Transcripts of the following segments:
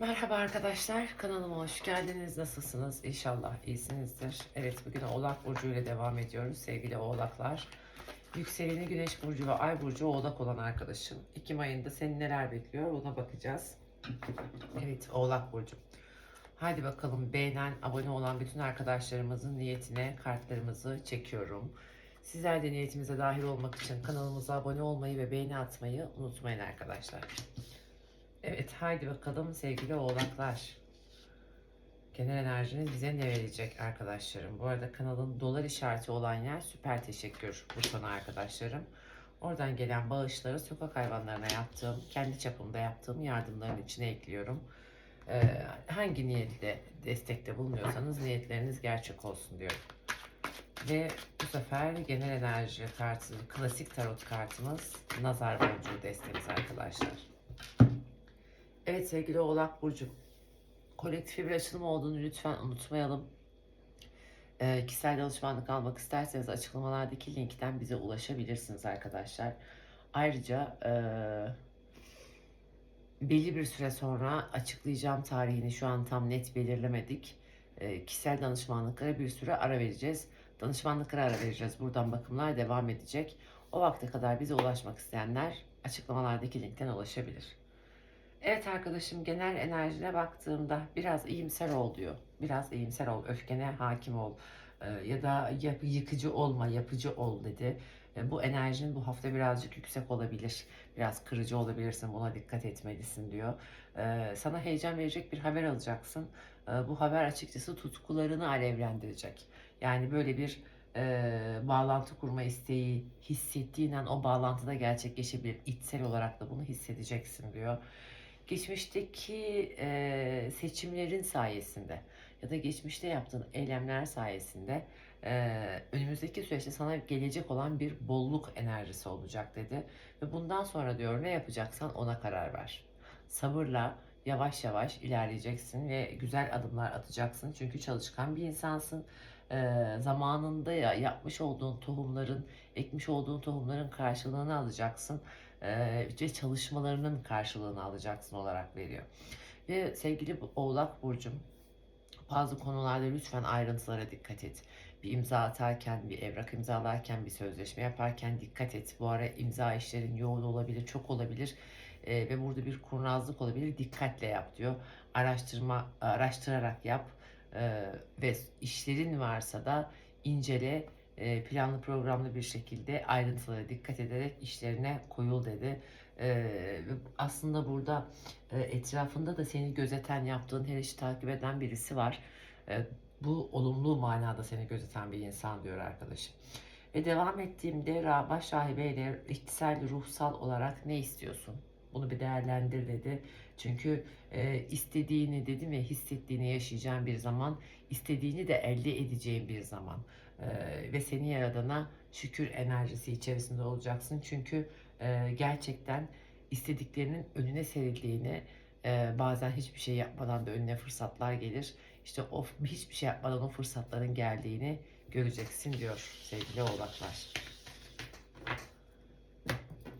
Merhaba arkadaşlar, kanalıma hoş geldiniz. Nasılsınız? İnşallah iyisinizdir. Evet, bugün Oğlak Burcu ile devam ediyoruz sevgili Oğlaklar. Yükseleni Güneş Burcu ve Ay Burcu Oğlak olan arkadaşım. Ekim ayında seni neler bekliyor ona bakacağız. Evet, Oğlak Burcu. Haydi bakalım beğenen, abone olan bütün arkadaşlarımızın niyetine kartlarımızı çekiyorum. Sizler de niyetimize dahil olmak için kanalımıza abone olmayı ve beğeni atmayı unutmayın arkadaşlar. Evet haydi bakalım sevgili oğlaklar. Genel enerjiniz bize ne verecek arkadaşlarım? Bu arada kanalın dolar işareti olan yer süper teşekkür butonu arkadaşlarım. Oradan gelen bağışları sokak hayvanlarına yaptığım, kendi çapımda yaptığım yardımların içine ekliyorum. Ee, hangi niyetle destekte bulunuyorsanız niyetleriniz gerçek olsun diyorum. Ve bu sefer genel enerji kartı, klasik tarot kartımız nazar boncuğu destemiz arkadaşlar. Evet sevgili Oğlak Burcu. Kolektif bir açılım olduğunu lütfen unutmayalım. Ee, kişisel danışmanlık almak isterseniz açıklamalardaki linkten bize ulaşabilirsiniz arkadaşlar. Ayrıca eee, belli bir süre sonra açıklayacağım tarihini şu an tam net belirlemedik. Eee, kişisel danışmanlıklara bir süre ara vereceğiz. Danışmanlıklara ara vereceğiz. Buradan bakımlar devam edecek. O vakte kadar bize ulaşmak isteyenler açıklamalardaki linkten ulaşabilir. Evet arkadaşım genel enerjine baktığımda biraz iyimser ol diyor. Biraz iyimser ol, öfkene hakim ol Ee, ya da yap- yıkıcı olma, yapıcı ol dedi. Ee, bu enerjin bu hafta birazcık yüksek olabilir. Biraz kırıcı olabilirsin, buna dikkat etmelisin diyor. Ee, sana heyecan verecek bir haber alacaksın. Bu haber açıkçası tutkularını alevlendirecek. Yani böyle bir e, bağlantı kurma isteği hissettiğin an o bağlantıda gerçekleşebilir. İçsel olarak da bunu hissedeceksin diyor geçmişteki e, seçimlerin sayesinde ya da geçmişte yaptığın eylemler sayesinde e, önümüzdeki süreçte sana gelecek olan bir bolluk enerjisi olacak dedi. Ve bundan sonra diyor ne yapacaksan ona karar ver. Sabırla yavaş yavaş ilerleyeceksin ve güzel adımlar atacaksın. Çünkü çalışkan bir insansın. E, zamanında ya yapmış olduğun tohumların, ekmiş olduğun tohumların karşılığını alacaksın ve çalışmalarının karşılığını alacaksın olarak veriyor. Ve sevgili Oğlak Burcum bazı konularda lütfen ayrıntılara dikkat et. Bir imza atarken, bir evrak imzalarken, bir sözleşme yaparken dikkat et. Bu ara imza işlerin yoğun olabilir, çok olabilir E, ve burada bir kurnazlık olabilir. Dikkatle yap diyor. Araştırma, araştırarak yap E, ve işlerin varsa da incele planlı programlı bir şekilde ayrıntılara dikkat ederek işlerine koyul dedi. E, ve aslında burada e, etrafında da seni gözeten, yaptığın her işi takip eden birisi var. E, bu olumlu manada seni gözeten bir insan diyor arkadaşım. Ve devam ettiğimde Ra- baş rahibeyle içsel, ruhsal olarak ne istiyorsun? Bunu bir değerlendir dedi. Çünkü e, istediğini dedim ve hissettiğini yaşayacağın bir zaman, istediğini de elde edeceğin bir zaman. Ee, ve seni yaradana şükür enerjisi içerisinde olacaksın. Çünkü e, gerçekten istediklerinin önüne serildiğini, e, bazen hiçbir şey yapmadan da önüne fırsatlar gelir. İşte o hiçbir şey yapmadan o fırsatların geldiğini göreceksin diyor sevgili oğlaklar.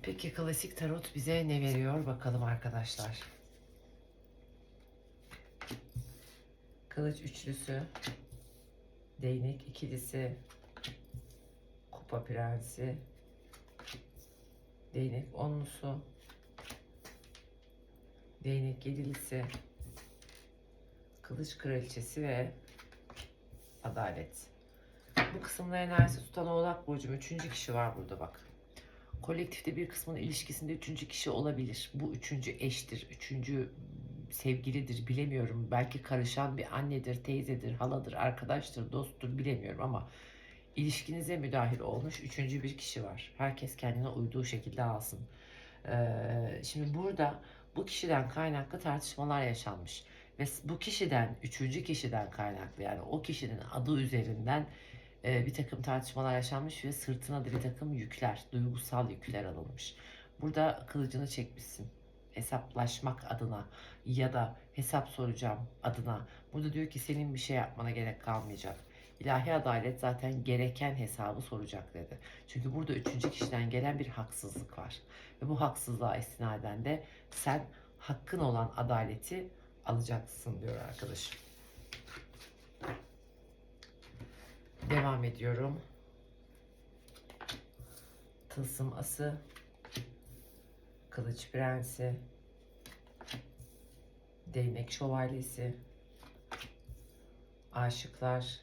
Peki klasik tarot bize ne veriyor bakalım arkadaşlar. Kılıç üçlüsü, değnek ikilisi, kupa prensi, değnek onlusu, değnek yedilisi, kılıç kraliçesi ve adalet. Bu kısımda enerjisi tutan oğlak burcum. Üçüncü kişi var burada bak. Kolektifte bir kısmın ilişkisinde üçüncü kişi olabilir. Bu üçüncü eştir, üçüncü sevgilidir bilemiyorum. Belki karışan bir annedir, teyzedir, haladır, arkadaştır, dosttur bilemiyorum ama ilişkinize müdahil olmuş üçüncü bir kişi var. Herkes kendine uyduğu şekilde alsın. Ee, şimdi burada bu kişiden kaynaklı tartışmalar yaşanmış. Ve bu kişiden, üçüncü kişiden kaynaklı yani o kişinin adı üzerinden e, bir takım tartışmalar yaşanmış ve sırtına da bir takım yükler, duygusal yükler alınmış. Burada kılıcını çekmişsin hesaplaşmak adına ya da hesap soracağım adına. Burada diyor ki senin bir şey yapmana gerek kalmayacak. İlahi adalet zaten gereken hesabı soracak dedi. Çünkü burada üçüncü kişiden gelen bir haksızlık var. Ve bu haksızlığa istinaden de sen hakkın olan adaleti alacaksın diyor arkadaşım. Devam ediyorum. Tılsım ası, kılıç prensi, değnek şövalyesi, aşıklar,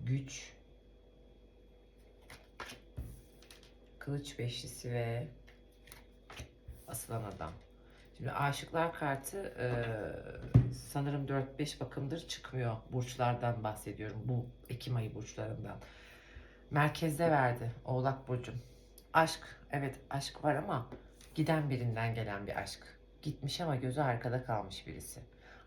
güç, kılıç beşlisi ve asılan adam. Şimdi aşıklar kartı e, sanırım 4-5 bakımdır çıkmıyor. Burçlardan bahsediyorum. Bu Ekim ayı burçlarından. Merkezde verdi Oğlak Burcum. Aşk, evet aşk var ama giden birinden gelen bir aşk. Gitmiş ama gözü arkada kalmış birisi.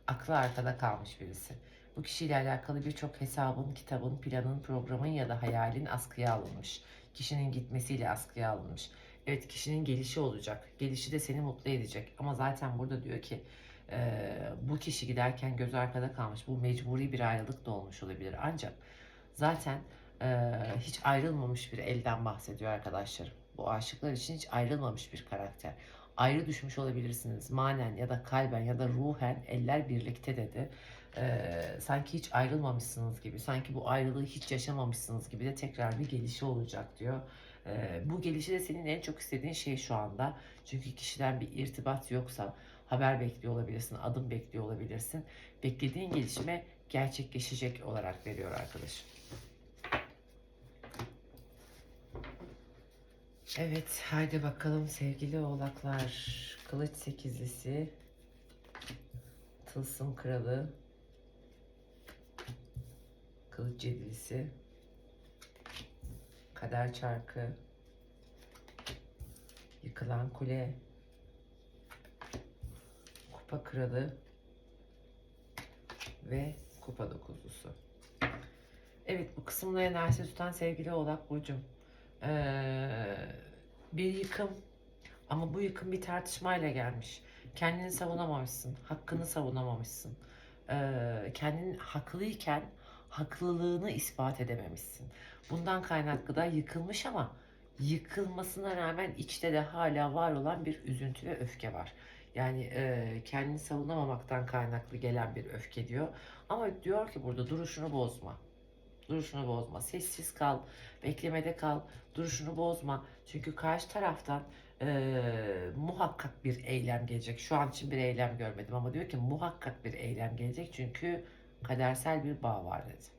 Aklı arkada kalmış birisi. Bu kişiyle alakalı birçok hesabın, kitabın, planın, programın ya da hayalin askıya alınmış. Kişinin gitmesiyle askıya alınmış. Evet kişinin gelişi olacak. Gelişi de seni mutlu edecek. Ama zaten burada diyor ki e, bu kişi giderken gözü arkada kalmış. Bu mecburi bir ayrılık da olmuş olabilir. Ancak zaten e, hiç ayrılmamış bir elden bahsediyor arkadaşlarım. Bu aşıklar için hiç ayrılmamış bir karakter. Ayrı düşmüş olabilirsiniz. Manen ya da kalben ya da ruhen eller birlikte dedi. E, sanki hiç ayrılmamışsınız gibi, sanki bu ayrılığı hiç yaşamamışsınız gibi de tekrar bir gelişi olacak diyor. Ee, bu gelişi de senin en çok istediğin şey şu anda. Çünkü kişiden bir irtibat yoksa haber bekliyor olabilirsin, adım bekliyor olabilirsin. Beklediğin gelişme gerçekleşecek olarak veriyor arkadaşım. Evet, haydi bakalım sevgili oğlaklar. Kılıç sekizlisi, tılsım kralı, kılıç yedilisi, kader çarkı, yıkılan kule, kupa kralı ve kupa dokuzlusu. Evet bu kısımda enerji tutan sevgili oğlak burcum. Ee, bir yıkım ama bu yıkım bir tartışmayla gelmiş. Kendini savunamamışsın, hakkını savunamamışsın. Ee, kendin haklıyken haklılığını ispat edememişsin. Bundan kaynaklı da yıkılmış ama yıkılmasına rağmen içte de hala var olan bir üzüntü ve öfke var. Yani e, kendini savunamamaktan kaynaklı gelen bir öfke diyor. Ama diyor ki burada duruşunu bozma. Duruşunu bozma. Sessiz kal. Beklemede kal. Duruşunu bozma. Çünkü karşı taraftan e, muhakkak bir eylem gelecek. Şu an için bir eylem görmedim ama diyor ki muhakkak bir eylem gelecek. Çünkü kadersel bir bağ var dedi.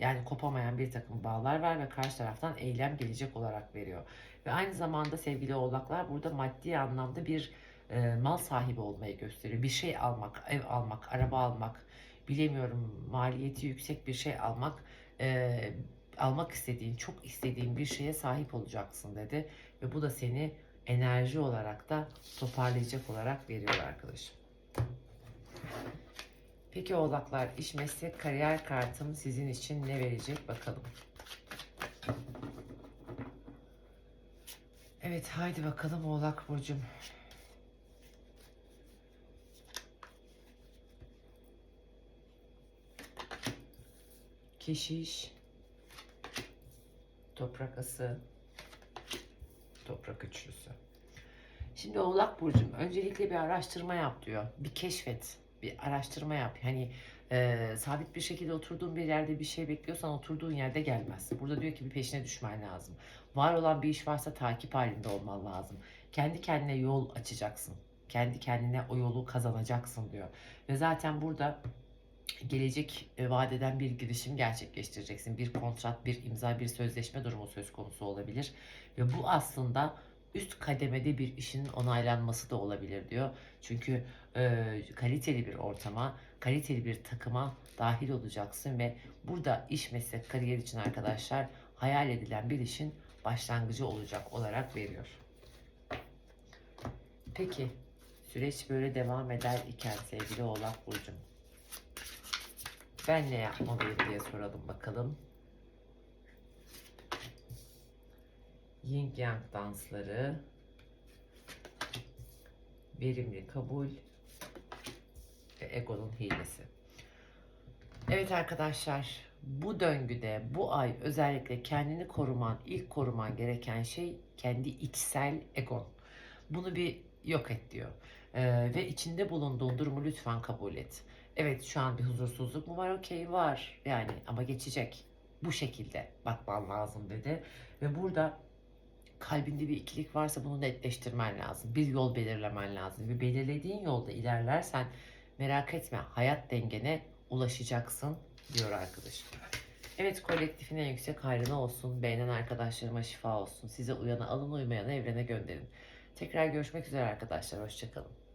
Yani kopamayan bir takım bağlar var ve karşı taraftan eylem gelecek olarak veriyor. Ve aynı zamanda sevgili oğlaklar burada maddi anlamda bir e, mal sahibi olmayı gösteriyor. Bir şey almak, ev almak, araba almak, bilemiyorum maliyeti yüksek bir şey almak, e, almak istediğin, çok istediğin bir şeye sahip olacaksın dedi. Ve bu da seni enerji olarak da toparlayacak olarak veriyor arkadaşım. Peki oğlaklar iş meslek kariyer kartım sizin için ne verecek bakalım. Evet haydi bakalım oğlak burcum. Keşiş, toprak ası, toprak üçlüsü. Şimdi Oğlak Burcu'm öncelikle bir araştırma yap diyor. Bir keşfet, bir araştırma yap. Hani e, sabit bir şekilde oturduğun bir yerde bir şey bekliyorsan oturduğun yerde gelmez. Burada diyor ki bir peşine düşmen lazım. Var olan bir iş varsa takip halinde olman lazım. Kendi kendine yol açacaksın. Kendi kendine o yolu kazanacaksın diyor. Ve zaten burada gelecek e, vadeden bir girişim gerçekleştireceksin. Bir kontrat, bir imza, bir sözleşme durumu söz konusu olabilir. Ve bu aslında üst kademede bir işin onaylanması da olabilir diyor. Çünkü e, kaliteli bir ortama, kaliteli bir takıma dahil olacaksın ve burada iş meslek kariyer için arkadaşlar hayal edilen bir işin başlangıcı olacak olarak veriyor. Peki süreç böyle devam eder iken sevgili Oğlak Burcu'm ben ne yapmalıyım diye soralım bakalım. Yin Yang dansları, verimli kabul ve egonun hilesi. Evet arkadaşlar, bu döngüde bu ay özellikle kendini koruman, ilk koruman gereken şey kendi içsel egon. Bunu bir yok et diyor. Ee, ve içinde bulunduğun durumu lütfen kabul et. Evet şu an bir huzursuzluk mu var? Okey var. Yani ama geçecek. Bu şekilde bakman lazım dedi. Ve burada kalbinde bir ikilik varsa bunu netleştirmen lazım. Bir yol belirlemen lazım. Ve belirlediğin yolda ilerlersen merak etme hayat dengene ulaşacaksın diyor arkadaşım. Evet kolektifin en yüksek hayrına olsun. Beğenen arkadaşlarıma şifa olsun. Size uyana alın uymayana evrene gönderin. Tekrar görüşmek üzere arkadaşlar. Hoşçakalın.